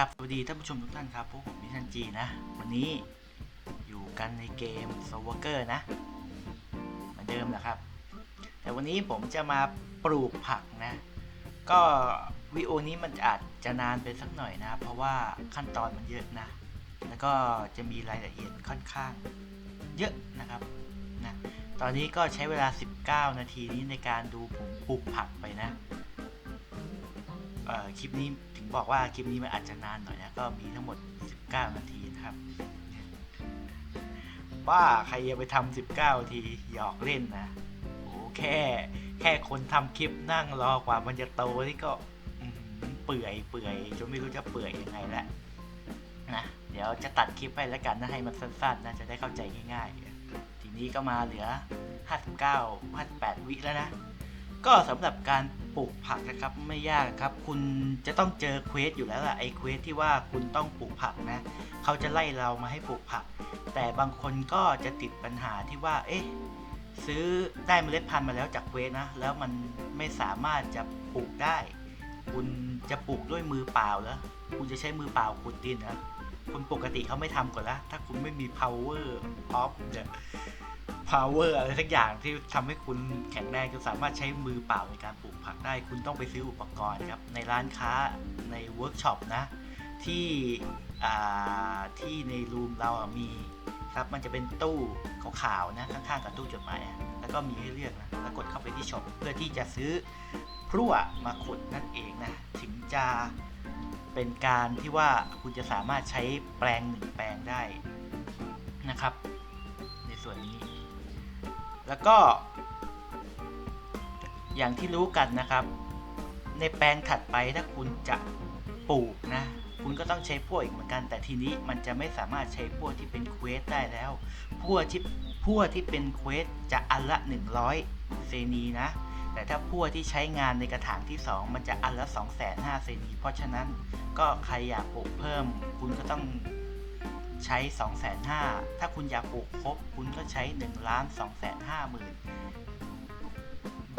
กับสวัสดีท่านผู้ชมทุกท่านครับ พวกผมมิชันจีนะ วันนี้อยู่กันในเกม s o w o r k e r นะ เหมือนเดิมนะครับ แต่วันนี้ผมจะมาปลูกผักนะ ก็วิดีโอนี้มันอาจจะนานไปสักหน่อยนะ เพราะว่าขั้นตอนมันเยอะนะ แล้วก็จะมีรายละเอียดค่อนข้างเยอะนะครับนะตอนนี้ก็ใช้เวลา 19 นาทีนี้ในการดูผมปลูกผักไปนะ คลิปนี้ถึงบอกว่าคลิปนี้มันอาจจะนานหน่อยนะก็มีทั้งหมด 19 นาทีนะครับว่าใครจะไปทำ19นาทีหยอกเล่นนะโอ้แค่แค่คนทำคลิปนั่งรอกว่ามันจะโตนี่ก็เปื่อยเปื่อยจนไม่รู้จะเปื่อยยังไงแล้วนะเดี๋ยวจะตัดคลิปไปแล้วกันนะให้มันสั้นๆนะจะได้เข้าใจง่ายๆ ทีนี้ก็มาเหลือ 59 58 วิแล้วนะ ก็สำหรับการ ปลูกผักนะครับไม่ยากครับ คุณจะต้องเจอเควสอยู่แล้วล่ะไอ้เควสที่ว่าคุณต้องปลูกผักนะเขาจะไล่เรามาให้ปลูกผัก แต่บางคนก็จะติดปัญหาที่ว่า เอ๊ะซื้อได้เมล็ดพันธุ์มาแล้วจากเควสนะ แล้วมันไม่สามารถจะปลูกได้ คุณจะปลูกด้วยมือเปล่าเหรอคุณจะใช้มือเปล่าขุดดินเหรอคุณปกติเขาไม่ทำก่อนละถ้าคุณไม่มี power of เนี่ย power อะไรสักอย่างที่ทำให้คุณแข็งแรงจนสามารถใช้มือเปล่าในการปลูกผักได้ คุณต้องไปซื้ออุปกรณ์ครับ ในร้านค้าในเวิร์กช็อปนะ ที่ที่ในรูมเรามีครับมันจะเป็นตู้ขาวๆนะข้างๆกับตู้จดหมายแล้วก็มีให้เลือกนะแล้วกดเข้าไปที่ช็อปเพื่อที่จะซื้อพลั่วมาขุดนั่นเองนะถึงจะเป็นการที่ว่าคุณจะสามารถใช้แปลงหนึ่งแปลงได้นะครับ ในส่วนนี้ แล้วก็ อย่างที่รู้กันนะครับ ในแปลงถัดไปถ้าคุณจะปลูกนะ คุณก็ต้องใช้พวกอีกเหมือนกัน แต่ทีนี้มันจะไม่สามารถใช้พวกที่เป็นเควสได้แล้ว พวกที่พวกที่เป็นเควสจะอันละ 100 เซนีนะ แต่ถ้าพวกที่ใช้งานในกระถางที่ 2 มันจะอันละ 2 5 0 0 0เซนีเพราะฉะนั้นก็ใครอยากปลูกเพิ่ม คุณก็ต้อง ใช้ 2 5 0 0 0 0ถ้าคุณอยากปลูกครบคุณก็ใช้1ล้าน2 5 0 0 0 0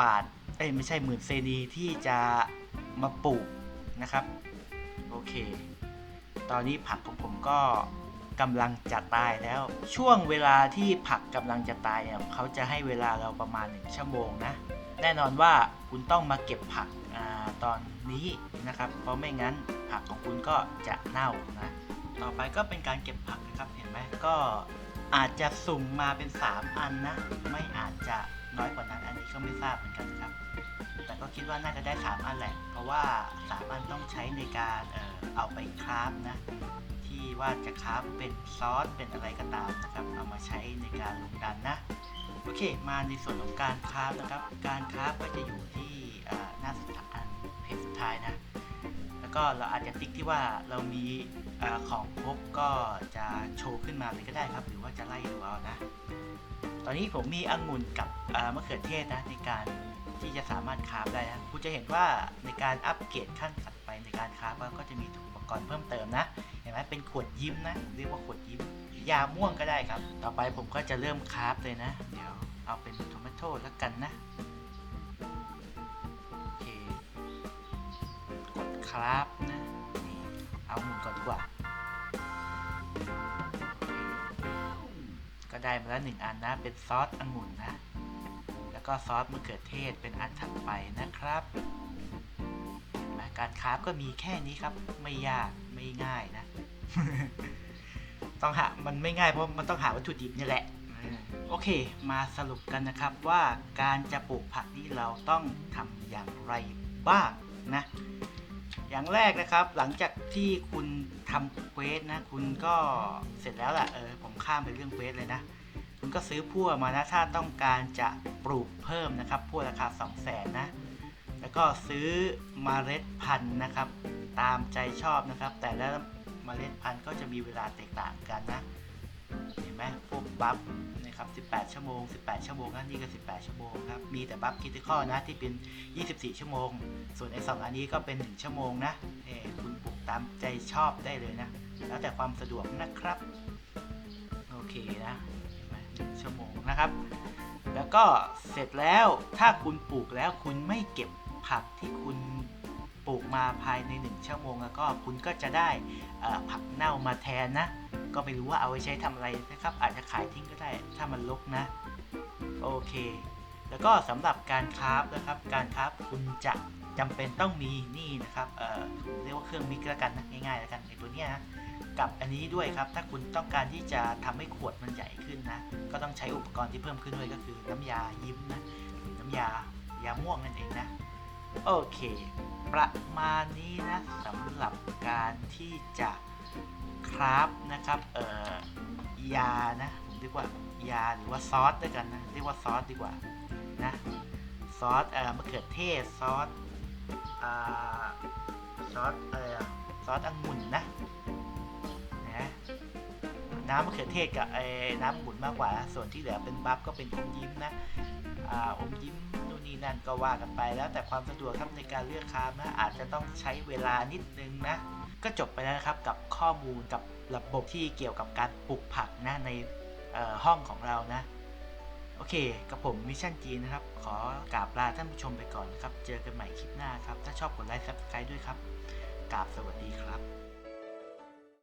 บาท เอ้ยไม่ใช่หมื่นเซนีที่จะมาปลูกนะครับ โอเค ตอนนี้ผักของผมก็กำลังจะตายแล้ว ช่วงเวลาที่ผักกำลังจะตายเนี่ยเขาจะให้เวลาเราประมาณ 1 ชั่วโมงนะ แน่นอนว่าคุณต้องมาเก็บผักอตอนนี้นะครับ เพราะไม่งั้นผักของคุณก็จะเน่านะ ต่อไปก็เป็นการเก็บผักนะครับ เห็นไหมก็อาจจะสุ่มมาเป็น 3 อันนะ ไม่อาจจะน้อยกว่านั้น อันนี้ก็ไม่ทราบเหมือนกันครับ แต่ก็คิดว่าน่าจะได้ 3 อันแหละ เพราะว่า 3 อันต้องใช้ในการเออเอาไปคราฟนะ ที่ว่าจะคราฟเป็นซอสเป็นอะไรก็ตามนะครับ เอามาใช้ในการลงดันนะ โอเค มาในส่วนของการคราฟนะครับ การคราฟก็จะอยู่ที่หน้าสุดท้ายอันเพจสุดท้ายนะ ก็เราอาจจะติ๊กที่ว่าเรามีอของครบก็จะโชว์ขึ้นมาเลยก็ได้ครับ หรือว่าจะไล่ดูเอานะ ตอนนี้ผมมีองุ่นกับมะเขือเทศนะในการที่จะสามารถคราฟได้นะคุณจะเห็นว่าในการอัปเกรดขั้นถัดไปในการคราฟก็จะมีอุปกรณ์เพิ่มเติมนะ เห็นไหมเป็นขวดยิ้มนะ เรียกว่าขวดยิ้มยาม่วงก็ได้ครับ ต่อไปผมก็จะเริ่มคราฟเลยนะ เดี๋ยวเอาเป็นโทมัโต้แล้วกันนะ คราฟนะนี่เอาหมุนก่อนดีกว่า ก็ได้มาแล้วหนึ่งอันนะ เป็นซอสองุ่นนะ แล้วก็ซอสมะเขือเทศเป็นอันถัดไปนะครับเห็นไหมการคราฟก็มีแค่นี้ครับ ไม่ยากไม่ง่ายนะ ต้องหา มันไม่ง่ายเพราะมันต้องหาวัตถุดิบนี่แหละโอเค มาสรุปกันนะครับว่าการจะปลูกผักนี่เราต้องทำอย่างไรบ้างนะ อย่างแรกนะครับหลังจากที่คุณทำเควสนะ คุณก็เสร็จแล้วแหละเออผมข้ามไปเรื่องเควสเลยนะ คุณก็ซื้อพั่วมานะ ถ้าต้องการจะปลูกเพิ่มนะครับพั่วราคา 2 0 0แสนนะ แล้วก็ซื้อมเมล็ดพันธุ์นะครับ ตามใจชอบนะครับ แต่ละเมล็ดพันธุ์ก็จะมีเวลาแตกต่างกันนะ ไหมพวกบัฟนะครับ18 ชั่วโมง 18 ชั่วโมงนะนี่ก็ 18 ชั่วโมงครับ มีแต่บัฟคิติคอนะที่เป็น 24 ชั่วโมง ส่วนไอ้สองอันนี้ก็เป็น 1 ชั่วโมงนะเออคุณปลูกตามใจชอบได้เลยนะ แล้วแต่ความสะดวกนะครับ โอเคนะหนึ่งชั่วโมงนะครับ แล้วก็เสร็จแล้วถ้าคุณปลูกแล้วคุณไม่เก็บผักที่คุณ ปลูกมาภายใน 1 ชั่วโมง แล้วก็คุณก็จะได้ผักเน่ามาแทนนะ ก็ไม่รู้ว่าเอาไปใช้ทำอะไรนะครับ อาจจะขายทิ้งก็ได้ถ้ามันรกนะ โอเค แล้วก็สำหรับการคราฟนะครับ การคราฟคุณจะจำเป็นต้องมีนี่นะครับเอ่อเรียกว่าเครื่องมิกแล้วกันนะง่ายๆแล้วกันไอตัวเนี้ยนะกับอันนี้ด้วยครับ ถ้าคุณต้องการที่จะทำให้ขวดมันใหญ่ขึ้นนะ ก็ต้องใช้อุปกรณ์ที่เพิ่มขึ้นด้วยก็คือน้ำยายิ้มนะหรือน้ำยายาม่วงนั่นเองนะ โอเค ประมาณนี้นะสำหรับการที่จะคราฟนะครับเอ่อยานะผมเรียกว่ายาหรือว่าซอสด้วยกันนะเรียกว่าซอสดีกว่านะซอสเอ่อมะเขือเทศซอสอ่าซอสเอ่อซอสองุ่นนะนะน้ำมะเขือเทศกับไอ้น้ำหมุนมากกว่า ส่วนที่เหลือเป็นบัฟก็เป็นอมยิ้มนะอ่าอม นี่นั่นก็ว่ากันไปแล้วแต่ความสะดวกครับในการเลือกคราฟนะอาจจะต้องใช้เวลานิดนึงนะก็จบไปแล้วนะครับกับข้อมูลกับระบบที่เกี่ยวกับการปลูกผักนะในห้องของเรานะ โอเค กับผมมิชชั่นจีนะครับ ขอกราบลาท่านผู้ชมไปก่อนนะครับ เจอกันใหม่คลิปหน้าครับ ถ้าชอบกดไลค์ซับสไครต์ด้วยครับกราบสวัสดีครับ